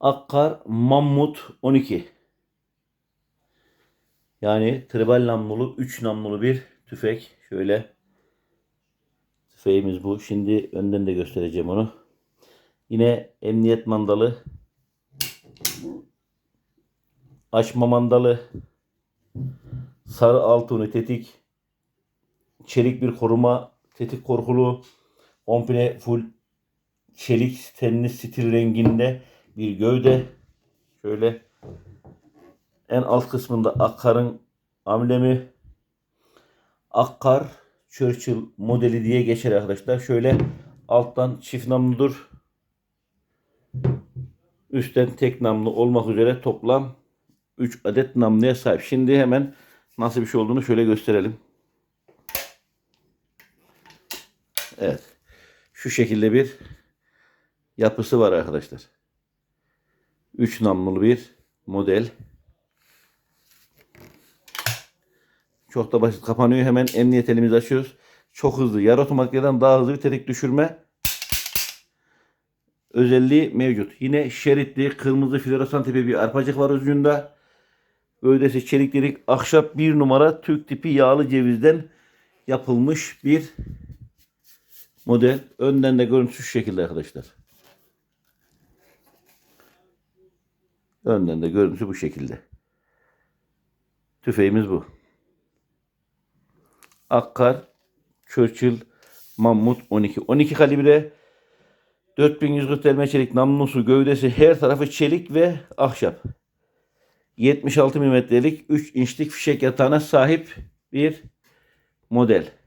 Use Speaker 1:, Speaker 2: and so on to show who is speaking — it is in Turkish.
Speaker 1: Akkar Mammut 12. Yani tribal namlulu 3 namlulu bir tüfek. Şöyle tüfeğimiz bu. Şimdi önden de göstereceğim onu. Yine emniyet mandalı. Açma mandalı. Sarı altını tetik. Çelik bir koruma. Tetik korkulu. Komple full çelik tenli stil renginde bir gövde. Şöyle en alt kısmında Akkar'ın amblemi. Akkar Churchill modeli diye geçer arkadaşlar. Şöyle alttan çift namludur. Üstten tek namlu olmak üzere toplam 3 adet namluya sahip. Şimdi hemen nasıl bir şey olduğunu şöyle gösterelim. Evet. Şu şekilde bir yapısı var arkadaşlar. 3 namlulu bir model. Çok da basit kapanıyor. Hemen emniyet elimizi açıyoruz. Çok hızlı. Yarı otomatikten daha hızlı bir tetik düşürme özelliği mevcut. Yine şeritli kırmızı floresan tipi bir arpacık var ucunda. Gövdesi çelik delik ahşap bir numara Türk tipi yağlı cevizden yapılmış bir model. Önden de görüntüsü şu şekilde arkadaşlar. Önden de görüntüsü bu şekilde. Tüfeğimiz bu. Akkar Churchill Mammut 12. 12 kalibre 4140 delme çelik namlusu gövdesi her tarafı çelik ve ahşap. 76 milimetrelik 3 inçlik fişek yatağına sahip bir model.